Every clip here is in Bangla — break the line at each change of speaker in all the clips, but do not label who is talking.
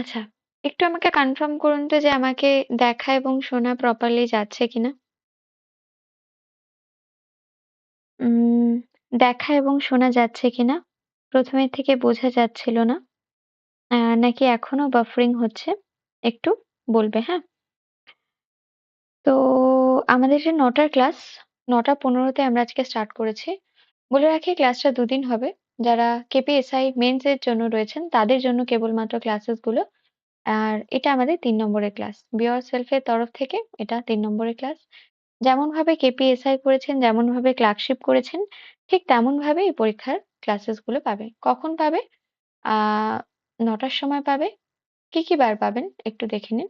আচ্ছা, একটু আমাকে কনফার্ম করুন তো যে আমাকে দেখা এবং শোনা প্রপারলি যাচ্ছে কিনা? উম দেখা এবং শোনা যাচ্ছে কিনা? ১ম এর থেকে বোঝা যাচ্ছিল না। নাকি এখনও বাফারিং হচ্ছে? একটু বলবে, হ্যাঁ? তো আমাদের যে ৯ টার ক্লাস, ৯টা ১৫ তে আমরা আজকে স্টার্ট করেছি। বলে রাখি ক্লাসটা দুদিন হবে। যারা কেপিএসআই মেইনস এর জন্য রয়েছেন তাদের জন্য কেবলমাত্র ক্লাসেসগুলো। আর এটা আমাদের তিন নম্বরের ক্লাস। বি ইয়োরসেলফ এর তরফ থেকে এটা তিন নম্বরের ক্লাস। যেমনভাবে কেপিএসআই করেছেন, যেমনভাবে ক্লার্কশিপ করেছেন, ঠিক তেমনভাবে এই পরীক্ষার ক্লাসেসগুলো পাবে। কখন পাবে? আ ৯টার সময় পাবে। কি, কি বার পাবেন একটু দেখে নিন।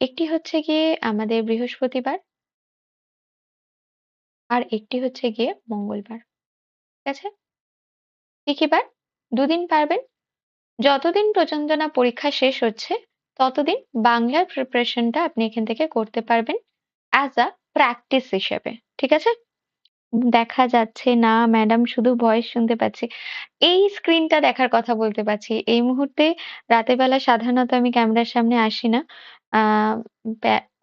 একটি হচ্ছে গিয়ে আমাদের বৃহস্পতিবার। আর একটি হচ্ছে গিয়ে মঙ্গলবার। ঠিক আছে? কি, কি বার? দুদিন পারবেন। যতদিন পর্যন্ত না পরীক্ষা শেষ হচ্ছে, ততদিন বাংলার প্রিপারেশনটা আপনি এখান থেকে করতে পারবেন অ্যাজ আ প্র্যাকটিস হিসেবে। ঠিক আছে? দেখা যাচ্ছে না ম্যাডাম শুধু ভয়েস শুনতে পাচ্ছি। এই স্ক্রিনটা দেখার কথা বলতে পারছি। এই মুহূর্তে রাতের বেলা সাধারণত আমি ক্যামেরার সামনে আসি না।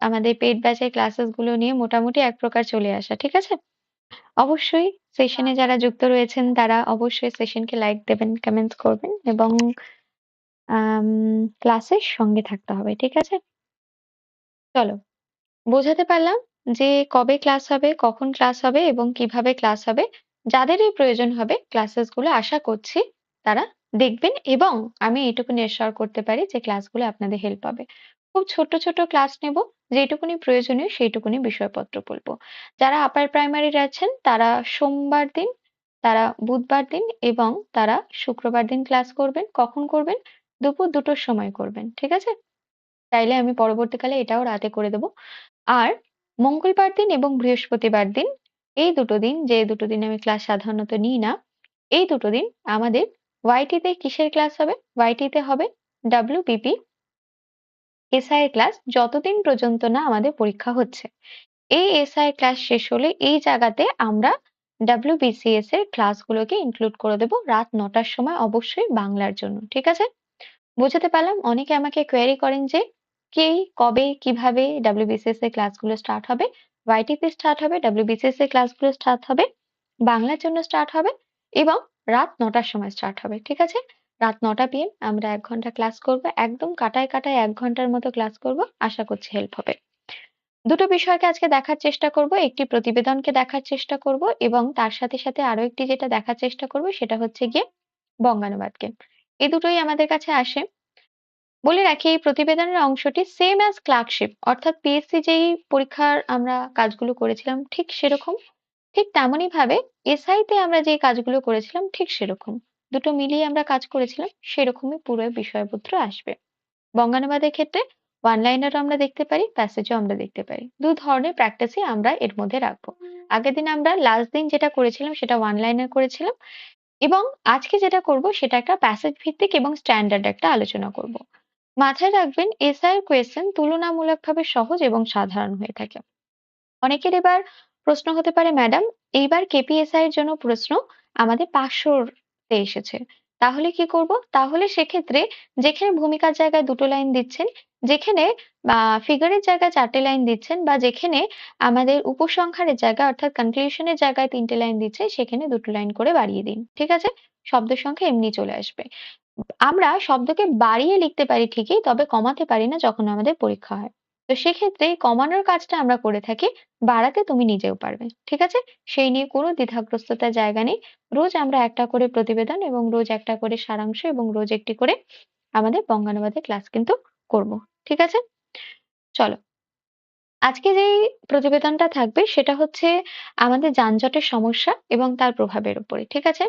আমাদের পেইড ব্যাচের ক্লাসেসগুলো নিয়ে মোটামুটি এক প্রকার চলে আসা। ঠিক আছে? অবশ্যই সেশনে যারা যুক্ত রয়েছেন তারা অবশ্যই সেশনকে লাইক দেবেন, কমেন্টস করবেন এবং ক্লাসের সঙ্গে থাকতে হবে। ঠিক আছে? চলো। বোঝাতে পারলাম যে কবে ক্লাস হবে, কখন ক্লাস হবে এবং কীভাবে ক্লাস হবে। যাদেরই প্রয়োজন হবে ক্লাসেসগুলো আশা করছি তারা দেখবেন এবং আমি এইটুকুনি এশিওর করতে পারি যে ক্লাসগুলো আপনাদের হেল্প হবে। খুব ছোট, ছোট ক্লাস নেব। যেটুকুনি প্রয়োজনীয় সেইটুকুনি বিষয়পত্র বলব। যারা আপার প্রাইমারির আছেন তারা সোমবার দিন, তারা বুধবার দিন এবং তারা শুক্রবার দিন ক্লাস করবেন। কখন করবেন? দুপুর দুটোর সময় করবেন। ঠিক আছে? চাইলে আমি পরবর্তীকালে এটাও রাতে করে দেব। আর মঙ্গলবার দিন এবং বৃহস্পতিবার দিন এই দুটো দিন যে দুটো দিন আমি ক্লাস সাধারণত নিই না, এই দুটো দিন আমাদের ওয়াইটিতে কিসের ক্লাস হবে? ওয়াইটিতে হবে WBP এসআই ক্লাস যতদিন পর্যন্ত না আমাদের পরীক্ষা হচ্ছে। এই এসআই ক্লাস শেষ হলে এই জায়গাতে আমরা WBCS এর ক্লাসগুলোকে ইনক্লুড করে দেব রাত ৯টার সময় অবশ্যই বাংলার জন্য। ঠিক আছে? বোঝাতে পারলাম? অনেকে আমাকে কোয়েরি করেন যে কে, কবে, কীভাবে WBCS এর ক্লাসগুলো স্টার্ট হবে? ওয়াইটিতে স্টার্ট হবে, WBCS এর ক্লাসগুলো স্টার্ট হবে, বাংলার জন্য স্টার্ট হবে এবং রাত নটার সময় স্টার্ট হবে। ঠিক আছে? রাত নটা পিএম আমরা এক ঘণ্টা ক্লাস করব। একদম কাটায়, কাটায় এক ঘণ্টার মতো ক্লাস করব। আশা করছি হেল্প হবে। দুটো বিষয়কে আজকে দেখার চেষ্টা করব। একটি প্রতিবেদনকে দেখার চেষ্টা করব এবং তার সাথে, সাথে আরও একটি যেটা দেখার চেষ্টা করব সেটা হচ্ছে গিয়ে বঙ্গানুবাদকে। এই দুটোই আমাদের কাছে আসে। বলে রাখি এই প্রতিবেদনের অংশটি সেম অ্যাজ ক্লার্কশিপ অর্থাৎ পিএসসি যেই পরীক্ষার আমরা কাজগুলো করেছিলাম ঠিক সেরকম। ঠিক তেমনই ভাবে এসআই তে আমরা যে কাজগুলো করেছিলাম ঠিক সেরকম। দুটো মিলিয়ে আমরা কাজ করেছিলাম সেরকমই পুরো বিষয়পত্র আসবে। বঙ্গানুবাদের ক্ষেত্রে ওয়ান লাইনারও আমরা দেখতে পারি, প্যাসেজও আমরা দেখতে পারি। দু ধরনের প্র্যাকটিসই আমরা এর মধ্যে রাখব। আগের দিন আমরা লাস্ট দিন যেটা করেছিলাম সেটা ওয়ান লাইনার করেছিলাম এবং আজকে যেটা করব সেটা একটা প্যাসেজ ভিত্তিক এবং স্ট্যান্ডার্ড একটা আলোচনা করব। মাথায় রাখবেন এসআই কোয়েশ্চেন তুলনামূলকভাবে সহজ এবং সাধারণ হয়ে থাকে। অনেকের এবার প্রশ্ন হতে পারে ম্যাডাম এইবার কেপিএসআই এর জন্য প্রশ্ন আমাদের ৫০০ তে এসেছে। তাহলে কি করব? তাহলে সেক্ষেত্রে যেখানে ভূমিকার জায়গায় দুটো লাইন দিচ্ছেন, যেখানে ফিগারের জায়গায় চারটে লাইন দিচ্ছেন বা যেখানে আমাদের উপসংহারের জায়গায় অর্থাৎ কনক্লুশন এর জায়গায় তিনটে লাইন দিচ্ছে সেখানে দুটো লাইন করে বাড়িয়ে দিন। ঠিক আছে? শব্দ সংখ্যা এমনি চলে আসবে। আমরা শব্দকে বাড়িয়ে লিখতে পারি ঠিকই তবে কমাতে পারি না যখন আমাদের পরীক্ষা হয়। তো সেক্ষেত্রে কমানোর কাজটা আমরা করে থাকি, বাড়াতে তুমি নিজেও পারবে। ঠিক আছে? সেই নিয়ে কোনো দ্বিধাগ্রস্ততার জায়গা নেই। রোজ আমরা একটা করে প্রতিবেদন এবং রোজ একটা করে সারাংশ এবং রোজ একটি করে আমাদের বঙ্গানুবাদের ক্লাস কিন্তু করব। ঠিক আছে? চলো। আজকে যেই প্রতিবেদনটা থাকবে সেটা হচ্ছে আমাদের যানজটের সমস্যা এবং তার প্রভাবের উপরে। ঠিক আছে?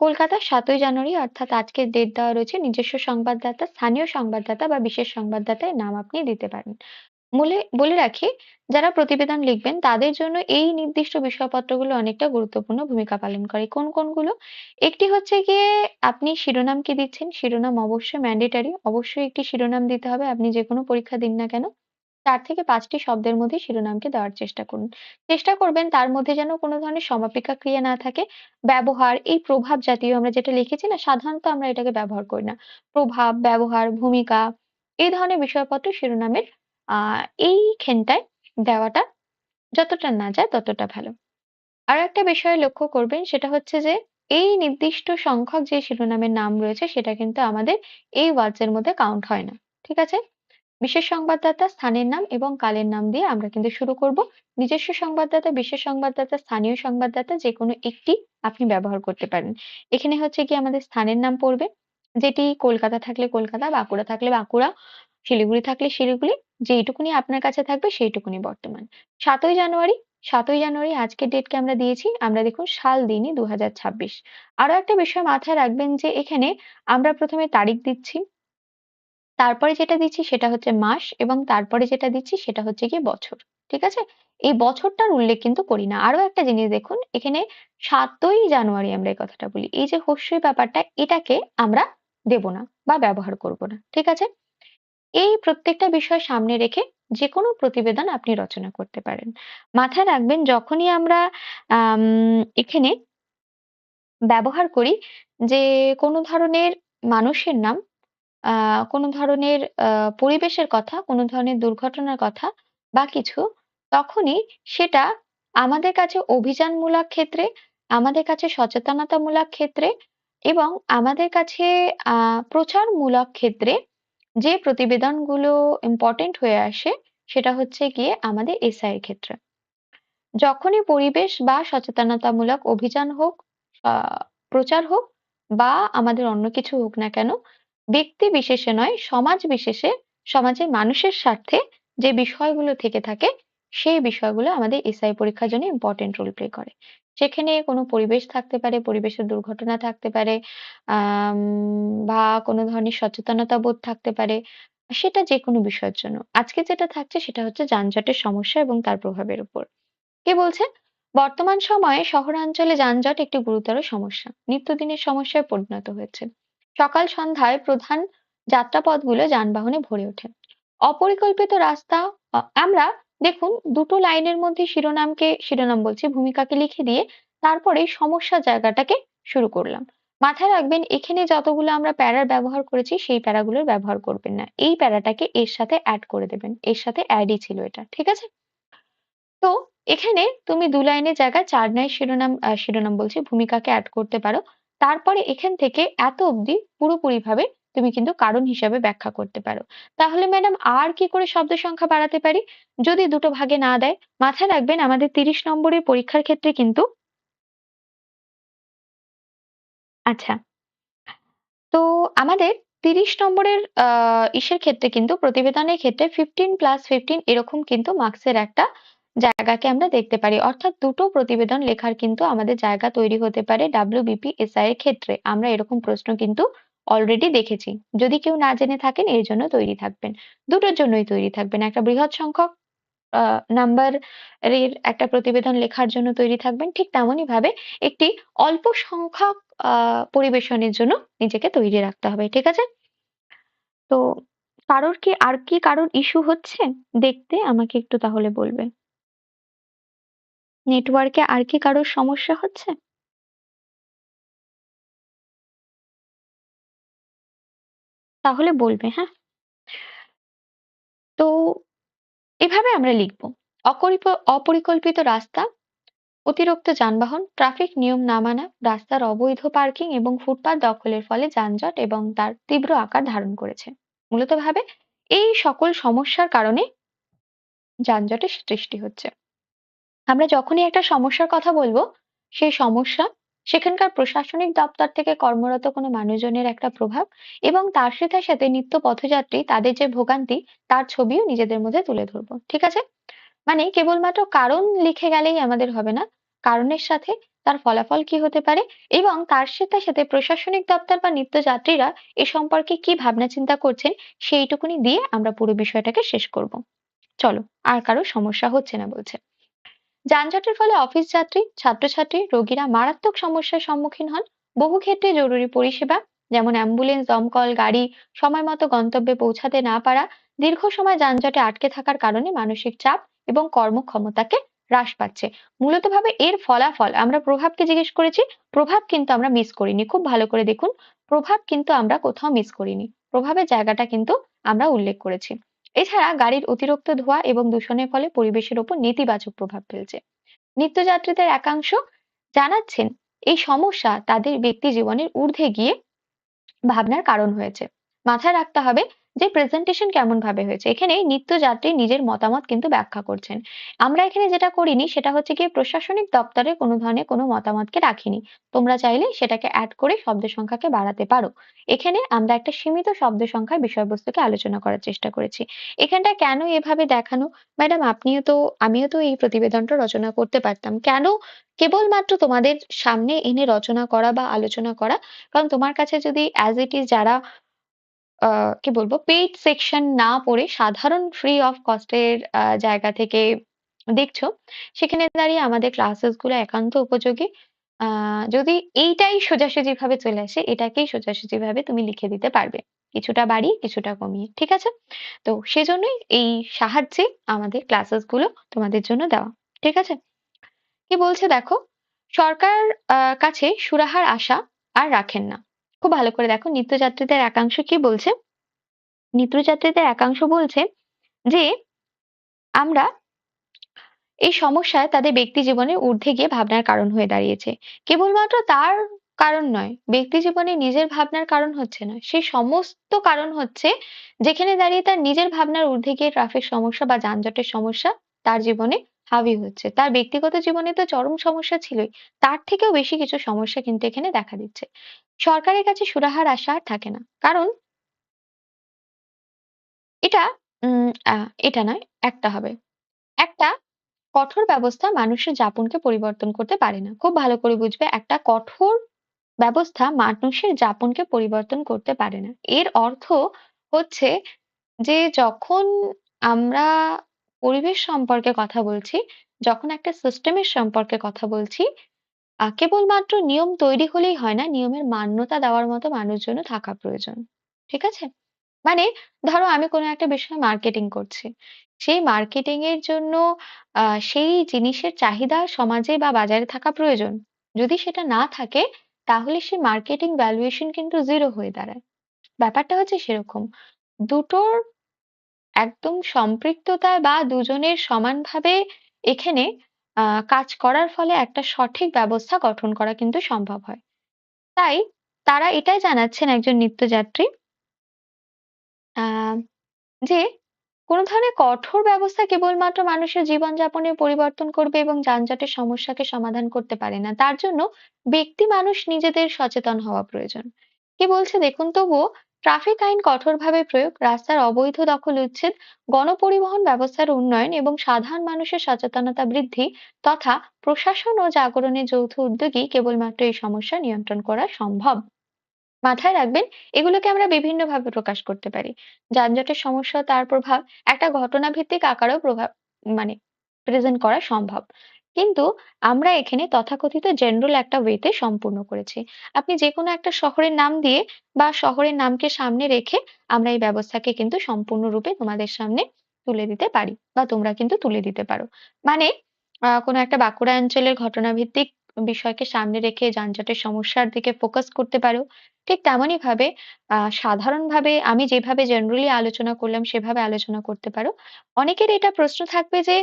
কলকাতা সাতই জানুয়ারি অর্থাৎ আজকের ডেট দেওয়া রয়েছে নিজস্ব সংবাদদাতা, স্থানীয় সংবাদদাতা বা বিশেষ সংবাদদাতা এর নাম আপনি দিতে পারেন। মূলে বলে রাখি যারা প্রতিবেদন লিখবেন তাদের জন্য এই নির্দিষ্ট বিষয়পত্রগুলো অনেকটা গুরুত্বপূর্ণ ভূমিকা পালন করে। কোন, কোনগুলো? একটি হচ্ছে গিয়ে আপনি শিরোনাম কি দিচ্ছেন? শিরোনাম অবশ্যই ম্যান্ডেটরি। অবশ্যই একটি শিরোনাম দিতে হবে আপনি যেকোনো পরীক্ষা দিন না কেন। চার থেকে পাঁচটি শব্দের মধ্যে শিরোনামকে দেওয়ার চেষ্টা করুন চেষ্টা করবেন তার মধ্যে যেন কোনো ধরনের সমাপিকা ক্রিয়া না থাকে ব্যবহার এই প্রভাব জাতীয় আমরা যেটা লিখেছি না সাধারণত আমরা এটাকে ব্যবহার করি না প্রভাব ব্যবহার ভূমিকা এই ধরনের বিষয়পত্র শিরোনামের আহ এইখানটায় দেওয়াটা যতটা না যায় ততটা ভালো। আরও একটা বিষয় লক্ষ্য করবেন, সেটা হচ্ছে যে, এই নির্দিষ্ট সংখ্যক যে শিরোনামের নাম রয়েছে, সেটা কিন্তু আমাদের এই ওয়ার্ডস এর মধ্যে কাউন্ট হয় না, ঠিক আছে? বিশেষ সংবাদদাতা স্থানের নাম এবং কালের নাম দিয়ে আমরা কিন্তু শুরু করব। নিজস্ব সংবাদদাতা, বিশেষ সংবাদদাতা, স্থানীয় সংবাদদাতা যে কোনো একটি আপনি ব্যবহার করতে পারেন। এখানে হচ্ছে কি আমাদের স্থানের নাম পড়বে, যেটি কলকাতা থাকলে কলকাতা, বাঁকুড়া থাকলে বাঁকুড়া শিলিগুড়ি থাকলে শিলিগুড়ি, যেইটুকুনি আপনার কাছে থাকবে সেইটুকুনি বর্তমান। সাতই জানুয়ারি সাতই জানুয়ারি আজকের ডেটকে আমরা দিয়েছি, আমরা দেখুন সাল দিনই দু হাজার ছাব্বিশ। আরও একটা বিষয় মাথায় রাখবেন যে এখানে আমরা প্রথমে তারিখ দিচ্ছি, তারপরে যেটা দিচ্ছি সেটা হচ্ছে মাস এবং তারপরে যেটা দিচ্ছি সেটা হচ্ছে গিয়ে বছর, ঠিক আছে? এই বছরটার উল্লেখ কিন্তু করি না। আরও একটা জিনিস দেখুন, এখানে সাতই জানুয়ারি আমরা এই কথাটা বলি। এই যে হস্যই ব্যাপারটা, এটাকে আমরা দেব না বা ব্যবহার করব না, ঠিক আছে? এই প্রত্যেকটা বিষয় সামনে রেখে যে কোনো প্রতিবেদন আপনি রচনা করতে পারেন। মাথায় রাখবেন যখনই আমরা এখানে ব্যবহার করি যে কোনো ধরনের মানুষের নাম কোনো ধরনের পরিবেশের কথা, কোনো ধরনের দুর্ঘটনার কথা বা কিছু, তখনই সেটা আমাদের কাছে অভিযানমূলক ক্ষেত্রে, আমাদের কাছে সচেতনতামূলক ক্ষেত্রে এবং আমাদের কাছে প্রচারমূলক ক্ষেত্রে যে প্রতিবেদনগুলো ইম্পর্টেন্ট হয়ে আসে, সেটা হচ্ছে গিয়ে আমাদের এসআই এর ক্ষেত্রে। যখনই পরিবেশ বা সচেতনতামূলক অভিযান হোক প্রচার হোক বা আমাদের অন্য কিছু হোক না কেন, ব্যক্তি বিশেষে নয়, সমাজ বিশেষে সমাজের মানুষের স্বার্থে যে বিষয়গুলো থেকে থাকে, সেই বিষয়গুলো আমাদের এসআই পরীক্ষার জন্য ইম্পর্টেন্ট রোল প্লে করে। সেখানে কোনো পরিবেশ থাকতে পারে, পরিবেশের দুর্ঘটনা থাকতে পারে আহ বা কোনো ধরনের সচেতনতা বোধ থাকতে পারে, সেটা যে কোনো বিষয়ের জন্য। আজকে যেটা থাকছে সেটা হচ্ছে যানজটের সমস্যা এবং তার প্রভাবের উপর। কে বলছে? বর্তমান সময়ে শহরাঞ্চলে যানজট একটি গুরুতর সমস্যা। নিত্যদিনের সমস্যায় পরিণত হয়েছে। সকাল সন্ধ্যায় প্রধান যাত্রাপথগুলো যানবাহনে ভরে ওঠে। অপরিকল্পিত রাস্তা আমরা দেখুন, দুটো লাইনের মধ্যে শিরোনামকে, শিরোনাম বলছি, ভূমিকাকে লিখে দিয়ে তারপরে সমস্যা জায়গাটাকে শুরু করলাম। মাথায় রাখবেন, এখানে যতগুলো আমরা প্যারার ব্যবহার করেছি, সেই প্যারাগুলোর ব্যবহার করবেন না। এই প্যারাটাকে এর সাথে অ্যাড করে দেবেন। এর সাথে অ্যাডই ছিল এটা, ঠিক আছে? তো এখানে তুমি দু লাইনের জায়গায় চার নাই শিরোনাম শিরোনাম বলছি, ভূমিকাকে অ্যাড করতে পারো। তারপরে এখান থেকে এত অবধি পুরোপুরিভাবে তুমি কিন্তু কারণ হিসাবে ব্যাখ্যা করতে পারো। তাহলে ম্যাডাম, আর কি করে শব্দ সংখ্যা বাড়াতে পারি? যদি দুটো ভাগে না দেয়, মাথায় রাখবেন আমাদের তিরিশ নম্বরের পরীক্ষার ক্ষেত্রে কিন্তু আচ্ছা তো আমাদের তিরিশ নম্বরের ইসের ক্ষেত্রে কিন্তু, প্রতিবেদনের ক্ষেত্রে ফিফটিন প্লাস ফিফটিন এরকম কিন্তু মার্কসের একটা জায়গাকে আমরা দেখতে পারি। অর্থাৎ দুটো প্রতিবেদন লেখার কিন্তু আমাদের জায়গা তৈরি হতে পারে ডাব্লিউবিপিএসআই এর ক্ষেত্রে। আমরা এরকম প্রশ্ন কিন্তু অলরেডি দেখেছি। যদি কেউ না জেনে থাকেন, এর জন্য তৈরি থাকবেন। দুটোর জন্যই তৈরি থাকবেন। একটা বৃহৎ সংখ্যক নাম্বার এর একটা প্রতিবেদন লেখার জন্য তৈরি থাকবেন। ঠিক তেমনই ভাবে একটি অল্প সংখ্যক পরিবেশনের জন্য নিজেকে তৈরি রাখতে হবে। ঠিক আছে? তো কারোর কি, আর কি কারোর ইস্যু হচ্ছে? দেখতে আমাকে একটু তাহলে বলবে নেটওয়ার্কে আর কি কারোর সমস্যা হচ্ছে? তাহলে বলবে হ্যাঁ? তো এভাবে আমরা লিখব। অপরিকল্পিত রাস্তা, অতিরিক্ত যানবাহন, ট্রাফিক নিয়ম না মানা, রাস্তার অবৈধ পার্কিং এবং ফুটপাত দখলের ফলে যানজট এবং তার তীব্র আকার ধারণ করেছে। মূলত ভাবে এই সকল সমস্যার কারণে যানজটের সৃষ্টি হচ্ছে। আমরা যখনই একটা সমস্যার কথা বলব, সেই সমস্যা সেখানকার প্রশাসনিক দপ্তর থেকে কর্মরত কোনো মানুষজনের একটা প্রভাব এবং তার সাথে সাথে নিত্য পথযাত্রী তাদের যে ভোগান্তি, তার ছবিও নিজেদের মধ্যে তুলে ধরবো, ঠিক আছে? মানে কেবলমাত্র কারণ লিখে গেলেই আমাদের হবে না, কারণের সাথে তার ফলাফল কি হতে পারে এবং তার সাথে সাথে প্রশাসনিক দপ্তর বা নিত্যযাত্রীরা এ সম্পর্কে কি ভাবনা চিন্তা করছেন সেইটুকুনি দিয়ে আমরা পুরো বিষয়টাকে শেষ করব। চলো, আর কারও সমস্যা হচ্ছে না বলছে। যানজটের ফলে অফিস যাত্রী, ছাত্রছাত্রী, রোগীরা মারাত্মক সমস্যার সম্মুখীন হন। বহু ক্ষেত্রে জরুরি পরিষেবা, যেমন অ্যাম্বুলেন্স দমকল গাড়ি, সময় মতো গন্তব্যে পৌঁছাতে না পারা, দীর্ঘ সময় যানজটে আটকে থাকার কারণে মানসিক চাপ এবং কর্মক্ষমতাকে হ্রাস পাচ্ছে। মূলত ভাবে এর ফলাফল আমরা প্রভাবকে জিজ্ঞেস করেছি, প্রভাব কিন্তু আমরা মিস করিনি। খুব ভালো করে দেখুন, প্রভাব কিন্তু আমরা কোথাও মিস করিনি। প্রভাবের জায়গাটা কিন্তু আমরা উল্লেখ করেছি। এছাড়া গাড়ির অতিরিক্ত ধোঁয়া এবং দূষণের ফলে পরিবেশের উপর নেতিবাচক প্রভাব ফেলছে। নিত্যযাত্রীদের একাংশ জানাচ্ছেন, এই সমস্যা তাদের ব্যক্তি জীবনের ঊর্ধ্বে গিয়ে ভাবনার কারণ হয়েছে। মাথায় রাখতে হবে যে প্রেজেন্টেশন কেমন ভাবে হয়েছে। এখানে নিত্যযাত্রী নিজের মতামত কিন্তু ব্যাখ্যা করছেন। আমরা এখানে যেটা করিনি সেটা হচ্ছে কি প্রশাসনিক দপ্তরে কোনো ধরনের কোনো মতামতকে রাখিনি। তোমরা চাইলে সেটাকে অ্যাড করে শব্দ সংখ্যাকে বাড়াতে পারো। এখানে আমরা একটা সীমিত শব্দ সংখ্যার বিষয়বস্তুকে আলোচনা করার চেষ্টা করেছি। এখানটা কেন এভাবে দেখানো? ম্যাডাম, আপনিও তো, আমিও তো এই প্রতিবেদনটা রচনা করতে পারতাম। কেন কেবলমাত্র তোমাদের সামনে এনে রচনা করা বা আলোচনা করা? কারণ তোমার কাছে যদি অ্যাজ ইট ইজ যারা কি বলব? পেইড সেকশন না পড়ে সাধারণ ফ্রি অফ কস্টের জায়গা থেকে দেখছ, সেখানে দাঁড়িয়ে আমাদের ক্লাসেসগুলো একান্ত উপযোগী। যদি এইটাই সোজাসুজি ভাবে চলে আসে, এটাকেই সোজাসুজি ভাবে তুমি লিখে দিতে পারবে। কিছুটা বাড়িয়ে, কিছুটা কমিয়ে, ঠিক আছে? তো সেজন্যই এই সাহায্যে আমাদের ক্লাসেসগুলো তোমাদের জন্য দেওয়া, ঠিক আছে? কি বলছে দেখো? সরকার কাছে সুরাহার আশা আর রাখেন না। খুব ভালো করে দেখো। নিত্যযাত্রীদের একাংশ কি বলছে? নিত্যযাত্রীদের একাংশ বলছে যে, আমরা এই সমস্যায় তাদের ব্যক্তি জীবনের ঊর্ধ্বে গিয়ে ভাবনার কারণ হয়ে দাঁড়িয়েছে। কেবলমাত্র তার কারণ নয়, ব্যক্তি জীবনে নিজের ভাবনার কারণ হচ্ছে না সেই সমস্ত কারণ হচ্ছে যেখানে দাঁড়িয়ে তার নিজের ভাবনার ঊর্ধ্বে গিয়ে ট্রাফিক সমস্যা বা যানজটের সমস্যা তার জীবনে হাবি হচ্ছে। তার ব্যক্তিগত জীবনে তো চরম সমস্যা ছিলই, তার থেকেও বেশি কিছু সমস্যা কিন্তু এখানে দেখা দিচ্ছে। সরকারের কাছে সুরাহার আশা আর থাকে না, কারণ এটা, উম আহ এটা নয়, একটা হবে। একটা কঠোর ব্যবস্থা মানুষের যাপনকে পরিবর্তন করতে পারে না। খুব ভালো করে বুঝবে, একটা কঠোর ব্যবস্থা মানুষের যাপনকে পরিবর্তন করতে পারে না। এর অর্থ হচ্ছে যে যখন আমরা পরিবেশ সম্পর্কে কথা বলছি, যখন একটা সিস্টেমের সম্পর্কে কথা বলছি কেবলমাত্র নিয়ম তৈরি হলেই হয় না, নিয়মের মান্যতা দেওয়ার মতো মানুষজনও থাকা প্রয়োজন, ঠিক আছে? মানে ধরো আমি কোনো একটা বিষয়ে মার্কেটিং করছি, সেই মার্কেটিং এর জন্য, আহ, সেই জিনিসের চাহিদা সমাজে বা বাজারে থাকা প্রয়োজন, যদি সেটা না থাকে, তাহলে সে মার্কেটিং ভ্যালুয়েশন কিন্তু জিরো হয়ে দাঁড়ায়। ব্যাপারটা হচ্ছে সেরকম, দুটোর একদম সম্পৃক্ততায় বা দুজনের সমানভাবে এখানে আহ কাজ করার ফলে একটা সঠিক ব্যবস্থা গঠন করা কিন্তু সম্ভব হয়। তাই তারা এটাই জানাচ্ছেন একজন নিত্যযাত্রী আহ যে কোন ধরনের কঠোর ব্যবস্থা কেবলমাত্র মানুষের জীবনযাপনের পরিবর্তন করবে এবং যানজটের সমস্যাকে সমাধান করতে পারে না। তার জন্য ব্যক্তি মানুষ নিজেদের সচেতন হওয়া প্রয়োজন। কি বলছে, দেখুন, তবুও ট্রাফিক আইন কঠোরভাবে প্রয়োগ, রাস্তার অবৈধ দখল উচ্ছেদ, গণপরিবহন ব্যবস্থার উন্নয়ন এবং সাধারণ মানুষের সচেতনতা বৃদ্ধি তথা প্রশাসন ও জাগরণের যৌথ উদ্যোগই কেবলমাত্র এই সমস্যা নিয়ন্ত্রণ করা সম্ভব। মাথায় রাখবেন, এগুলোকে আমরা বিভিন্নভাবে প্রকাশ করতে পারি। যানজটের সমস্যা, তার প্রভাব, একটা ঘটনা ভিত্তিক আকারেও প্রভাব মানে প্রেজেন্ট করা সম্ভব। কিন্তু আমরা এখানে তথাকথিত জেনারেল একটা ওয়েতে সম্পূর্ণ করেছি। আপনি যে কোনো একটা শহরের নাম দিয়ে বা শহরের নামকে সামনে রেখে আমরা এই ব্যবস্থাকে কিন্তু সম্পূর্ণরূপে তোমাদের সামনে তুলে দিতে পারি বা তোমরা কিন্তু তুলে দিতে পারো। মানে কোনো একটা বাঁকুড়া অঞ্চলের ঘটনা ভিত্তিক বিষয়কে সামনে রেখে যানজটের সমস্যার দিকে ফোকাস করতে পারো। ঠিক তেমনই ভাবে সাধারণভাবে আমি যেভাবে জেনারেলি আলোচনা করলাম সেভাবে আলোচনা করতে পারো। অনেকের এটা প্রশ্ন থাকবে যে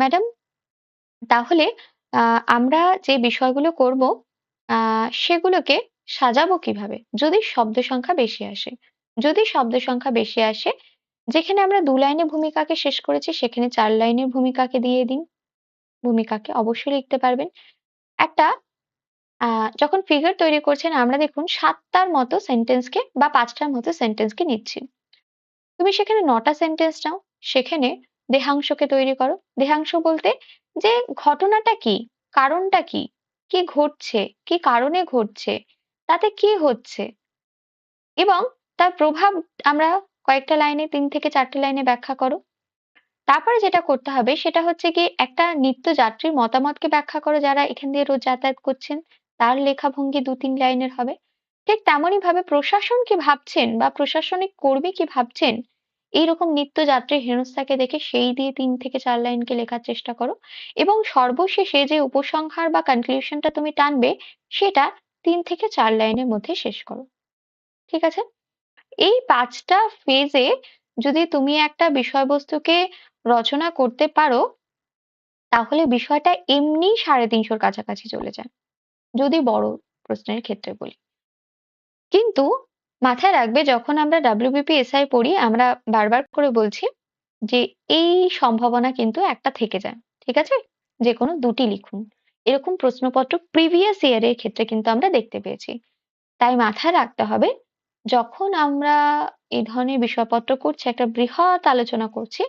ম্যাডাম তাহলে আহ আমরা যে বিষয়গুলো করব আহ সেগুলোকে সাজাবো কীভাবে? যদি শব্দ সংখ্যা বেশি আসে। যদি শব্দ সংখ্যা বেশি আসে, যেখানে আমরা দু লাইনে ভূমিকাকে শেষ করেছি, সেখানে চার লাইনের ভূমিকাকে দিয়ে দিন। ভূমিকাকে অবশ্যই লিখতে পারবেন। একটা আহ যখন ফিগার তৈরি করছেন, আমরা দেখুন সাতটার মতো সেন্টেন্সকে বা পাঁচটার মতো সেন্টেন্সকে নিচ্ছি। তুমি সেখানে নটা সেন্টেন্স নাও। সেখানে দেহাংশকে তৈরি করো। দেহাংশ বলতে যে ঘটনাটা কি, কারণটা কি কি ঘটছে, কি কারণে ঘটছে, তাতে কি হচ্ছে? এবং তার প্রভাব আমরা কয়েকটা লাইনে, তিন থেকে চারটে লাইনে ব্যাখ্যা করো। তারপরে যেটা করতে হবে সেটা হচ্ছে কি একটা নিত্য নিত্যযাত্রীর মতামতকে ব্যাখ্যা করো যারা এখান দিয়ে রোজ যাতায়াত করছেন। তার লেখা ভঙ্গি দু তিন লাইনের হবে। ঠিক তেমনই ভাবে প্রশাসন কি ভাবছেন বা প্রশাসনিক কর্মী কি ভাবছেন এইরকম নিত্যযাত্রী হেনস্থাকে দেখে সেই দিয়ে তিন থেকে চার লাইনকে লেখার চেষ্টা করো। এবং সর্বশেষে যে উপসংহার বা কনক্লুশনটা তুমি টানবে, সেটা তিন থেকে চার লাইনের মধ্যে শেষ করো। ঠিক আছে? এই পাঁচটা ফেজে যদি তুমি একটা বিষয়বস্তুকে রচনা করতে পারো, তাহলে বিষয়টা এমনি সাড়ে তিনশোর কাছাকাছি চলে যায়। যদি বড় প্রশ্নের ক্ষেত্রে বলি। কিন্তু মাথায় রাখবে যখন আমরা ডাব্লিউবিপি এসআই পড়ি, আমরা বারবার করে বলছি যে এই সম্ভাবনা কিন্তু একটা থেকে যায়, ঠিক আছে? যে কোনো দুটি লিখুন। এরকম প্রশ্নপত্র প্রিভিয়াস ইয়ারের ক্ষেত্রে কিন্তু আমরা দেখতে পেয়েছি। তাই মাথায় রাখতে হবে, যখন আমরা এই ধরনের বিষয়পত্র করছি, একটা বৃহৎ আলোচনা করছি,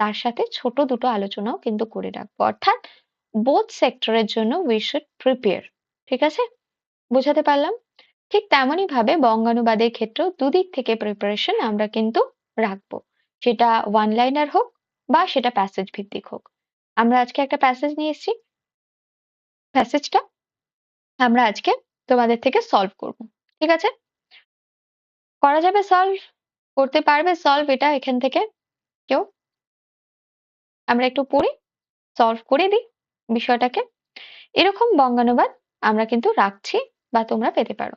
তার সাথে ছোট দুটো আলোচনাও কিন্তু করে রাখব। অর্থাৎ বোথ সেক্টরের জন্য উই শুড প্রিপেয়ার ঠিক আছে? বোঝাতে পারলাম? ঠিক তেমনই ভাবে বঙ্গানুবাদের ক্ষেত্রেও দুদিক থেকে প্রিপারেশন আমরা কিন্তু রাখব। সেটা ওয়ান লাইনার হোক বা সেটা প্যাসেজ ভিত্তিক হোক। আমরা আজকে একটা প্যাসেজ নিয়ে এসেছি। প্যাসেজটা আমরা আজকে তোমাদের থেকে সলভ করব। ঠিক আছে? করা যাবে সলভ করতে পারবে সলভ এটা এখান থেকে? কেউ? আমরা একটু পড়ি সলভ করে দিই বিষয়টাকে। এরকম বঙ্গানুবাদ আমরা কিন্তু রাখছি বা তোমরা পেতে পারো।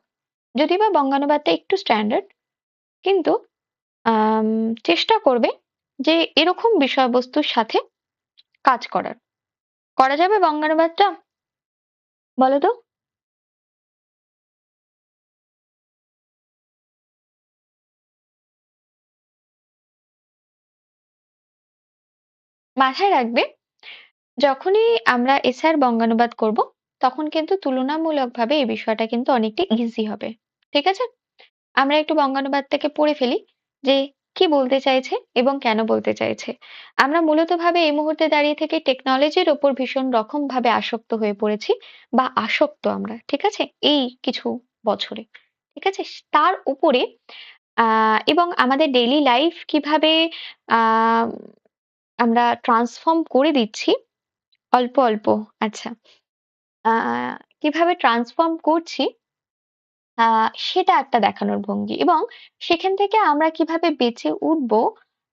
যদি বা বঙ্গানুবাদটা একটু স্ট্যান্ডার্ড কিন্তু চেষ্টা করবে যে এরকম বিষয়বস্তুর সাথে কাজ করার। করা যাবে বঙ্গানুবাদটা? বলো তো। মাথায় রাখবে, যখনই আমরা এসআর বঙ্গানুবাদ করব তখন কিন্তু তুলনামূলকভাবে এই বিষয়টা কিন্তু অনেকটা ইজি হবে। ঠিক আছে? আমরা একটু বঙ্গানুবাদ থেকে পড়ে ফেলি যে কি বলতে চাইছে এবং কেন বলতে চাইছে। আমরা মূলত ভাবে এই মুহূর্তে দাঁড়িয়ে থেকে টেকনোলজির ওপর ভীষণ রকম ভাবে আসক্ত হয়ে পড়েছি বা আসক্ত আমরা, ঠিক আছে? এই কিছু বছরে, ঠিক আছে? তার উপরে আহ এবং আমাদের ডেইলি লাইফ কীভাবে আহ আমরা ট্রান্সফর্ম করে দিচ্ছি, অল্প অল্প আচ্ছা। কীভাবে ট্রান্সফর্ম করছি আহ সেটা একটা দেখানোর ভঙ্গি। এবং সেখান থেকে আমরা কীভাবে বেঁচে উঠবো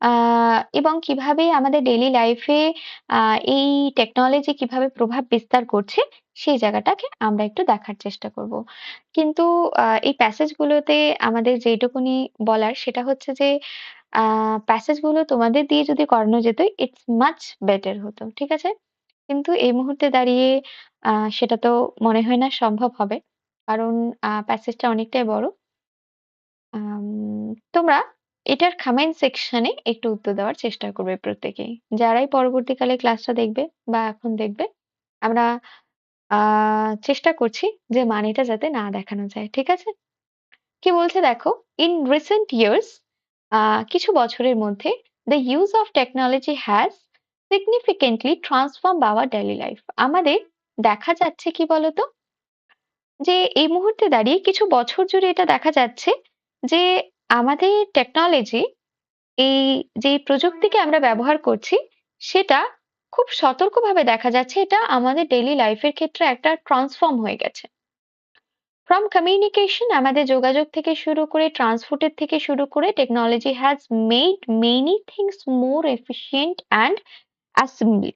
আহ এবং কীভাবে আমাদের ডেইলি লাইফে আহ এই টেকনোলজি কীভাবে প্রভাব বিস্তার করছে, সেই জায়গাটাকে আমরা একটু দেখার চেষ্টা করব। কিন্তু আহ এই প্যাসেজ গুলোতে আমাদের যেটুকুনি বলার, সেটা হচ্ছে যে আহ তোমাদের দিয়ে যদি করানো যেত ইটস মাচ বেটার হতো, ঠিক আছে? কিন্তু এই মুহূর্তে দাঁড়িয়ে আহ সেটা তো মনে হয় না সম্ভব হবে। কারণ আহ প্যাসেজটা অনেকটাই বড়। তোমরা এটার কমেন্ট সেকশনে একটু উত্তর দেওয়ার চেষ্টা করবে প্রত্যেকেই যারাই পরবর্তীকালে ক্লাসটা দেখবে বা এখন দেখবে, আমরা আহ চেষ্টা করছি যে মানেটা যাতে না দেখানো যায়, ঠিক আছে? কি বলছে দেখো ইন রিসেন্ট ইয়ার্স কিছু বছরের মধ্যে the use of technology has significantly transform our daily life আমাদের দেখা যাচ্ছে কি বলতো? যে এই মুহূর্তে দাঁড়িয়ে কিছু বছর জুড়ে এটা দেখা যাচ্ছে যে আমাদের টেকনোলজি এই যে প্রযুক্তিকে আমরা ব্যবহার করছি, সেটা খুব সতর্কভাবে দেখা যাচ্ছে এটা আমাদের ডেইলি লাইফের ক্ষেত্রে একটা ট্রান্সফর্ম হয়ে গেছে। ফ্রম কমিউনিকেশন আমাদের যোগাযোগ থেকে শুরু করে ট্রান্সপোর্টের থেকে শুরু করে technology has made many things more efficient and assembly.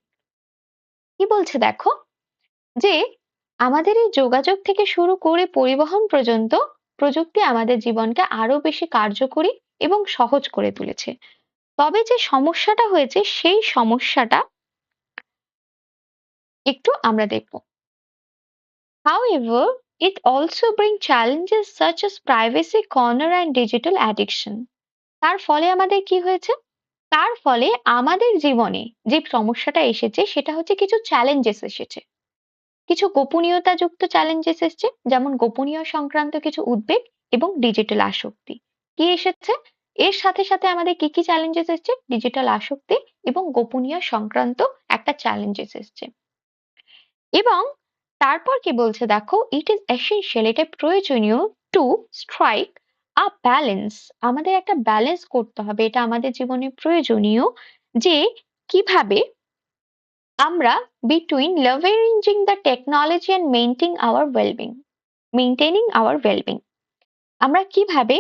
কি বলছে দেখো? যে আমাদের এই যোগাযোগ থেকে শুরু করে পরিবহন পর্যন্ত প্রযুক্তি আমাদের জীবনকে আরও বেশি কার্যকরী এবং সহজ করে তুলেছে। তবে যে সমস্যাটা হয়েছে সেই সমস্যাটা একটু আমরা দেখব। However, it also brings challenges such as privacy corner and digital addiction. তার ফলে আমাদের কি হয়েছে? তার ফলে আমাদের জীবনে যে সমস্যাটা এসেছে, সেটা হচ্ছে কিছু চ্যালেঞ্জেস এসেছে। কিছু গোপনীয়তা যুক্ত চ্যালেঞ্জেস এসছে, যেমন গোপনীয় সংক্রান্ত কিছু উদ্বেগ এবং ডিজিটাল আসক্তি। কি এসেছে? এর সাথে সাথে আমাদের কি কি চ্যালেঞ্জেস এসছে? ডিজিটাল আসক্তি এবং গোপনীয় সংক্রান্ত একটা চ্যালেঞ্জেস এসছে। এবং তারপর কি বলছে দেখো ইট ইজ এসেনশিয়াল এটা প্রয়োজনীয় টু স্ট্রাইক আ ব্যালেন্স আমাদের একটা ব্যালেন্স করতে হবে। এটা আমাদের জীবনে প্রয়োজনীয় যে কীভাবে আমরা between leveraging the technology and maintaining our well-being, maintaining our well-being আমরা কীভাবে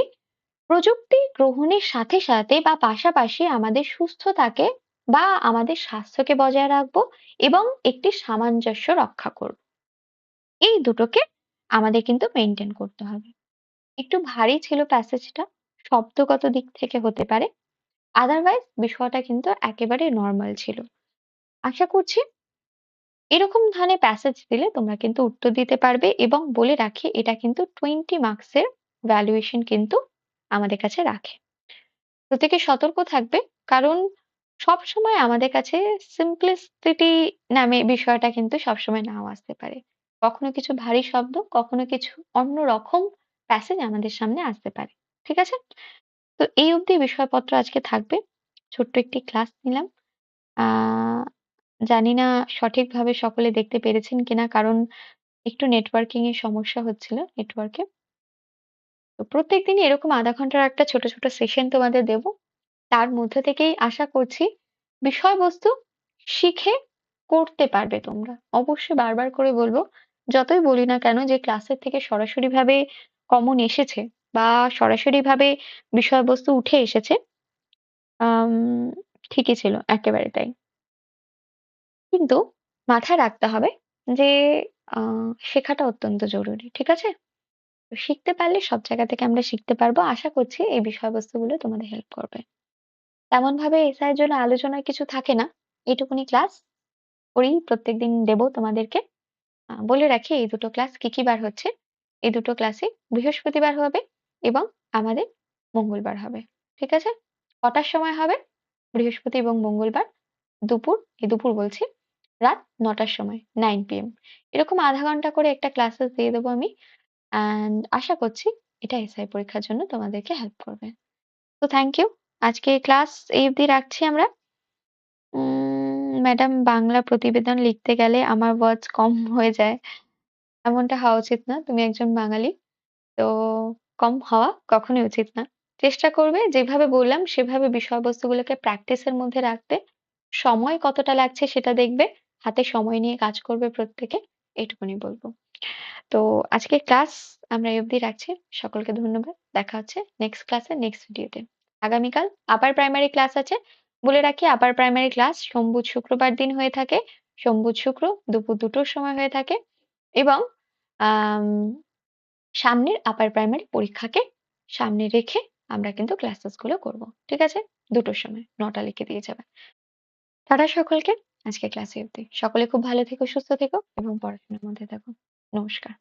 প্রযুক্তি গ্রহণের সাথে সাথে বা পাশাপাশি আমাদের সুস্থতাকে বা আমাদের স্বাস্থ্যকে বজায় রাখব এবং একটি সামঞ্জস্য রক্ষা করব। এই দুটোকে আমাদের কিন্তু মেনটেন করতে হবে। একটু ভারী ছিল প্যাসেজটা, শব্দগত দিক থেকে হতে পারে। আদারওয়াইজ বিষয়টা কিন্তু একেবারে নর্মাল ছিল। আশা করছি এরকম ধরনের প্যাসেজ দিলে তোমরা কিন্তু উত্তর দিতে পারবে এবং বলে রাখি এটা কিন্তু টোয়েন্টি মার্কসের ভ্যালুয়েশন কিন্তু আমাদের কাছে রাখে। প্রত্যেকে সতর্ক থাকবে কারণ সবসময় আমাদের কাছে সিম্পলিসিটি নামে বিষয়টা কিন্তু সবসময় নাও আসতে পারে। কখনো কিছু ভারী শব্দ, কখনো কিছু অন্য রকম প্যাসেজ আমাদের সামনে আসতে পারে, ঠিক আছে? তো এই অবধি বিষয়পত্র আজকে থাকবে। ছোট্ট একটি ক্লাস নিলাম। জানি না সঠিকভাবে সকলে দেখতে পেরেছেন কিনা, কারণ একটু নেটওয়ার্কিং এর সমস্যা হচ্ছিল নেটওয়ার্কে তো প্রত্যেকদিনই এরকম আধা ঘণ্টার একটা ছোট ছোট সেশন তোমাদের দেব। তার মধ্যে থেকেই আশা করছি বিষয়বস্তু শিখে করতে পারবে তোমরা। অবশ্যই বারবার করে বলব, যতই বলি না কেন যে ক্লাসের থেকে সরাসরি ভাবে কমন এসেছে বা সরাসরি ভাবে বিষয়বস্তু উঠে এসেছে ঠিকই ছিল একেবারে তাই। কিন্তু মাথায় রাখতে হবে যে শেখাটা অত্যন্ত জরুরি, ঠিক আছে? শিখতে পারলে সব জায়গা থেকে আমরা শিখতে পারব। আশা করছি এই বিষয়বস্তুগুলো তোমাদের হেল্প করবে। তেমন ভাবে এসআই জন্য আলোচনার কিছু থাকে না এইটুকুনি ক্লাস করেই প্রত্যেকদিন দেবো তোমাদেরকে। বলে রাখি এই দুটো ক্লাস কি কি বার হচ্ছে এই দুটো ক্লাসই বৃহস্পতিবার হবে এবং আমাদের মঙ্গলবার হবে, ঠিক আছে? কটার সময় হবে? বৃহস্পতি এবং মঙ্গলবার দুপুর, এই দুপুর বলছি, রাত নটার সময় নাইন পিএম এরকম আধা ঘণ্টা করে একটা ক্লাসেস দিয়ে দেবো আমি অ্যান্ড আশা করছি এটা এসআই পরীক্ষার জন্য তোমাদেরকে হেল্প করবে। তো থ্যাংক ইউ আজকে ক্লাস এই অবধি রাখছি আমরা। ম্যাডাম বাংলা প্রতিবেদন লিখতে গেলে আমার ওয়ার্ডস কম হয়ে যায়। এমনটা হওয়া উচিত না। তুমি একজন বাঙালি, তো কম হওয়া কখনোই উচিত না। চেষ্টা করবে, যেভাবে বললাম, সেভাবে বিষয়বস্তুগুলোকে প্র্যাকটিসের মধ্যে রাখতে সময় কতটা লাগছে সেটা দেখবে, হাতে সময় নিয়ে কাজ করবে প্রত্যেকে এইটুকুনি বলব। তো আজকে ক্লাস আমরা এই অবধি রাখছি। সকলকে ধন্যবাদ। দেখা হচ্ছে নেক্সট ক্লাসে নেক্সট ভিডিওতে আগামীকাল আপার প্রাইমারি ক্লাস আছে। বলে রাখি আপার প্রাইমারি ক্লাস সোম বুধ শুক্রবার দিন হয়ে থাকে। সোম বুধ শুক্র দুপুর দুটোর সময় হয়ে থাকে। এবং সামনের আপার প্রাইমারি পরীক্ষাকে সামনে রেখে আমরা কিন্তু ক্লাসেসগুলো করব, ঠিক আছে? দুটোর সময়, নটা লিখে দিয়ে যাবে। তারা সকলকে, আজকে ক্লাসে অবধি। সকলে খুব ভালো থেকো, সুস্থ থেকো এবং পড়াশোনার মধ্যে থাকো। নমস্কার।